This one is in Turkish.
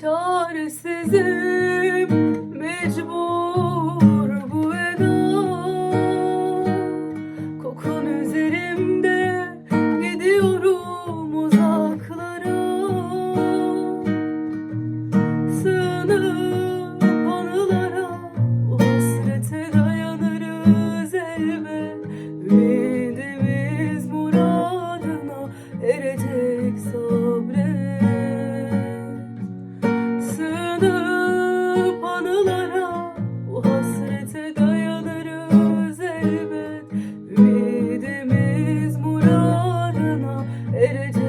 çaresizim ereceğim.